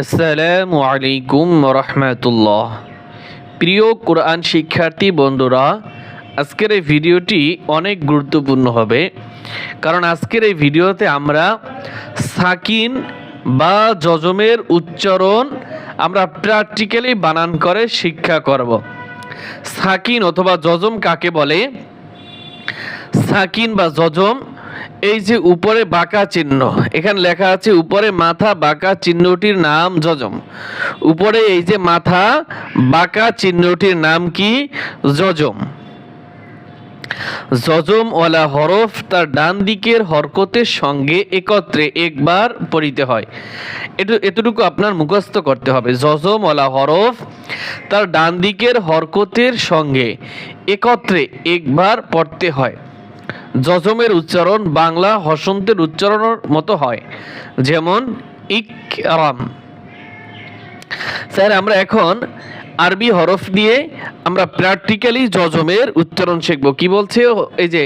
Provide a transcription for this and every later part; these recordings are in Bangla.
আসসালামু আলাইকুম রহমতুল্লাহ। প্রিয় কোরআন শিক্ষার্থী বন্ধুরা, আজকের এই ভিডিওটি অনেক গুরুত্বপূর্ণ হবে। কারণ আজকের এই ভিডিওতে আমরা সাকিন বা যজমের উচ্চারণ আমরা প্র্যাকটিক্যালি বানান করে শিক্ষা করব। সাকিন অথবা যজম কাকে বলে? সাকিন বা যজম এই যে উপরে বাঁকা চিহ্ন, এখানে লেখা আছে উপরে মাথা বাঁকা চিহ্নটির নাম যজম উপরে এই যে মাথা বাঁকা চিহ্নটির নাম কি? যজম যজম ওয়ালা হরফ তার ডান দিকের হরকতের সঙ্গে একত্রে একবার পড়িতে হয়। এটু, এতটুকু আপনার মুখস্থ করতে হবে। যজম ওয়ালা হরফ তার ডান দিকের হরকতের সঙ্গে একত্রে একবার পড়তে হয়। যজমের উচ্চারণ বাংলা হসন্তের উচ্চারণের মতো হয়, যেমন ইকরাম। স্যার, আমরা এখন আরবি হরফ দিয়ে আমরা প্র্যাকটিক্যালি যজমের উচ্চারণ শিখব। কি বলছে? এই যে,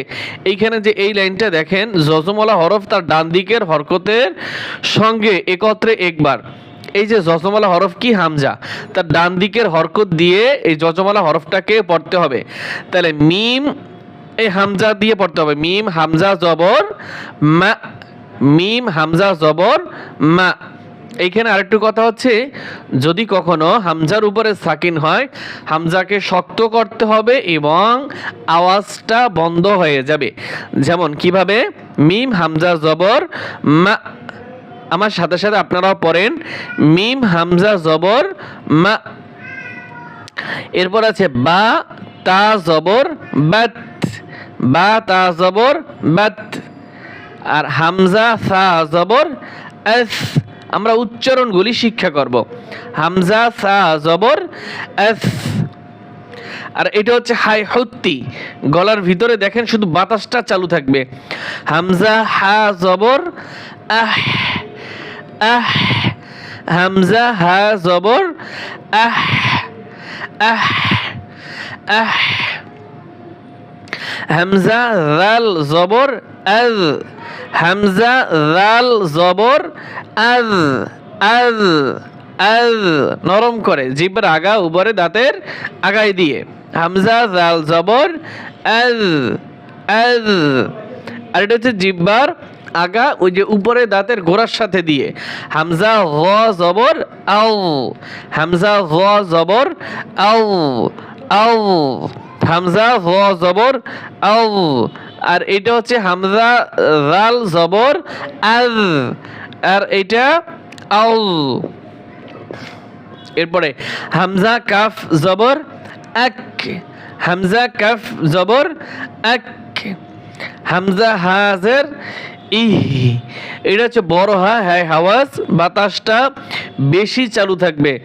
এইখানে যে এই লাইনটা দেখেন যজমলা হরফ তার ডান দিকের হরকতের সঙ্গে একত্রে একবার। এই যে যজমালা হরফ কি হামজা? তার ডান দিকের হরকত দিয়ে এই যজমালা হরফটাকে পড়তে হবে। তাহলে মিম এই হামজা দিয়ে পড়তে হবে। মিম, হামজা, জবর, মা, মিম, হামজা, জবর, মা। এইখানে আরেকটু কথা হচ্ছে, যদি কখনো হামজার উপরে সাকিন হয়, হামজাকে শক্ত করতে হবে এবং আওয়াজটা বন্ধ হয়ে যাবে। যেমন, কীভাবে? মিম, হামজা, জবর, মা। আমার সাথে সাথে আপনারাও পড়েন, মিম, হামজা, জবর, মা। এরপর আছে বা, তা, জবর, বাত। বা তা জবর বাত আর হামজা সা জবর এস। আমরা উচ্চারণগুলি শিক্ষা করব। হামজা সা জবর এস। আর এটা হচ্ছে হাই হত্তি। গলার ভিতরে দেখেন শুধু বাতাসটা চালু থাকবে। হামজা হা জবর আহ আহ, হামজা হা জবর আহ আহ আহ। হামজা জাল জবর, আজ। হামজা জাল জবর, আজ। আজ। আজ। নরম করে, জিব্বার আগা উপরে দাঁতের আগায় দিয়ে। হামজা জাল জবর, আজ। আজ। আর এটা হচ্ছে জিব্বার আগা, ওই যে উপরে দাঁতের গোড়ার সাথে দিয়ে। হামজা হ জবর, আও। হামজা হ জবর, আও। আও। হামজা হ জবর আউ আর এটা হচ্ছে হামজা রাল জবর আজ আর এটা আউ এরপরে, হামজা, কাফ, জবর এক হামজা, কাফ, জবর এক হামজা, হাজের, ইহ। এটা হচ্ছে বড় হা হ্যাঁ হাওয়াজ। বাতাসটা বেশি চালু থাকবে।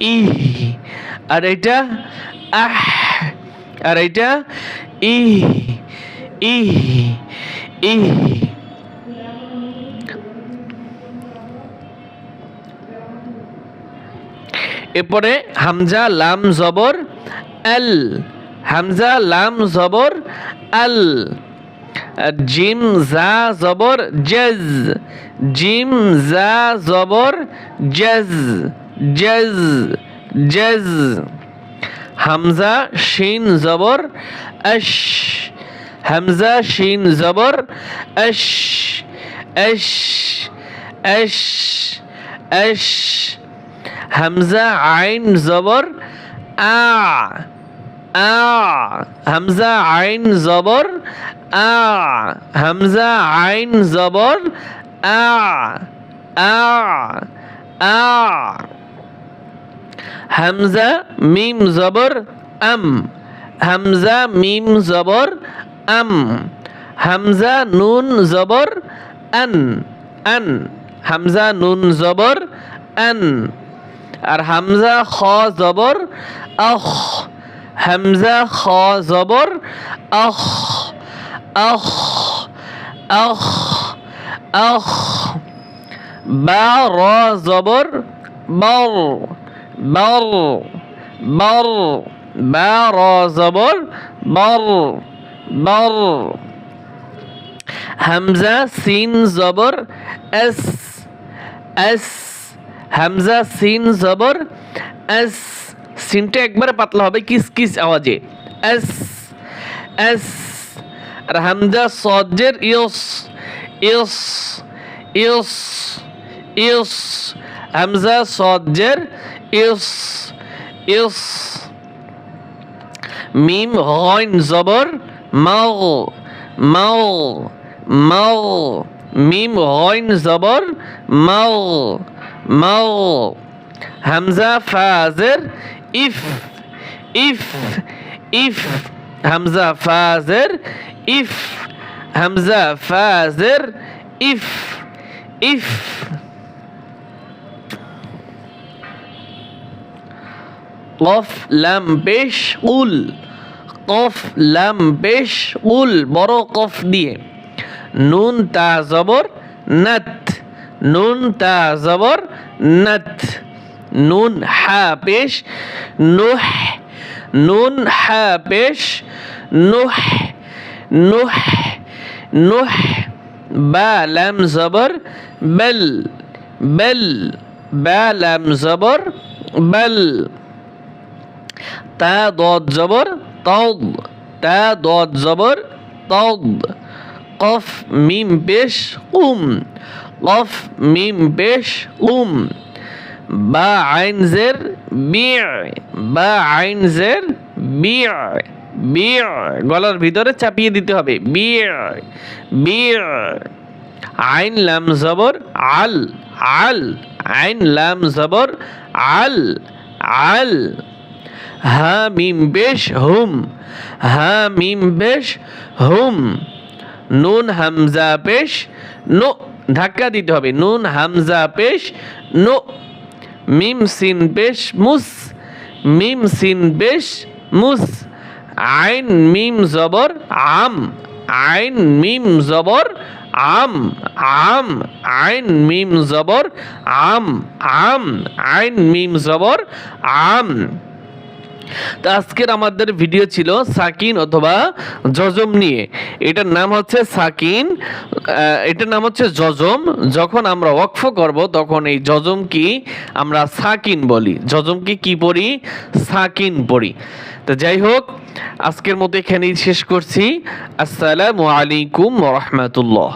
ইহ। আর এটা আহ। আর এইটা ই ইহ ইহ। এরপরে হামজা, লাম, জবর এল হামজা, লাম, জবর, আল। জিম, জা, জবর, জেজ। জিম, জা, জবর, জেজ। জেজ জেজ। হামজা, শিন, জবর, আশ, হামজা, শিন, জবর, আশ আশ আশ আশ, হামজা, আইন, জবর, আ আ, হামজা, আইন, জবর, আ, হামজা, আইন, জবর, আ আ আ। হামজা, মিম, জবর, আম। হামজা, মিম, জবর, আম। হামজা, নুন, জবর, আন। আন। হামজা, নুন, জবর, আন। আর হামজা, খ, জবর আখ হামজা, খ, জবর আখ আখ আখ আখ বা, র, জবর বর বর বর বা জবর, বর বর। হামজা, সিন, জবর, এস এস। হামজা, সিন, জবর, এস। সিনটা একবারে পাতলা হবে, কিস কিস আওয়াজে। এস এস। আর হামজা, সজ্জের, ইয়স ইয়স ইয়স ইয়স। হামজা, সজ্জের ইয়স ইয়স মিম গইন জবর, মাও মাও মাও, মিম গইন জবর, মাও মাও, হামজা, ফাজের, ইফ ইফ ইফ, হামজা, ফাজের, ইফ, হামজা, ফাজের, ইফ ইফ কফ লাম পেশ উল। কফ লাম পেশ উল, বড় কফ দিয়ে। নুন, তা, জবর, নাত। নুন, তা, জবর, নাত। নুন, হা পেশ নুহ। নুন, হা পেশ নুহ। নুহ। নুহ। বা, লাম, জবর, বেল। বেল। বা, লাম, জবর, বেল। তা দদ জবর তদ তা দদ জবর তদ কফ, মিম, পেশ, উম, কফ, মিম, পেশ, উম, বা আইন জের বিয় বা আইন জের বিয় বিয় গলার ভিতরে চাপিয়ে দিতে হবে বিয় বিয় আইন, লাম, জবর, আল আল, আইন, লাম, জবর, আল আল হা মিম বেশ হুম হা মিম বেশ হুম। নুন হামজা পেশ, নো, ধাক্কা দিতে হবে। নুন হামজা পেশ, নো। মিম সিন পেশ, মুস। মিম সিন পেশ, মুস। আইন মিম জবর, আম। আইন মিম জবর, আম। আম। আইন মিম জবর, আম। আম। আইন মিম জবর, আম। তো আজকের আমাদের ভিডিও ছিল সাকিন অথবা জজম নিয়ে। এটার নাম হচ্ছে সাকিন এটার নাম হচ্ছে জজম। যখন আমরা ওয়াকফ করব, তখন এই জজম কি আমরা সাকিন বলি। জজম কি কি পড়ি? সাকিন পড়ি। তো যাই হোক, আজকের মতো এখানেই শেষ করছি। আসসালামু আলাইকুম রহমতুল্লাহ।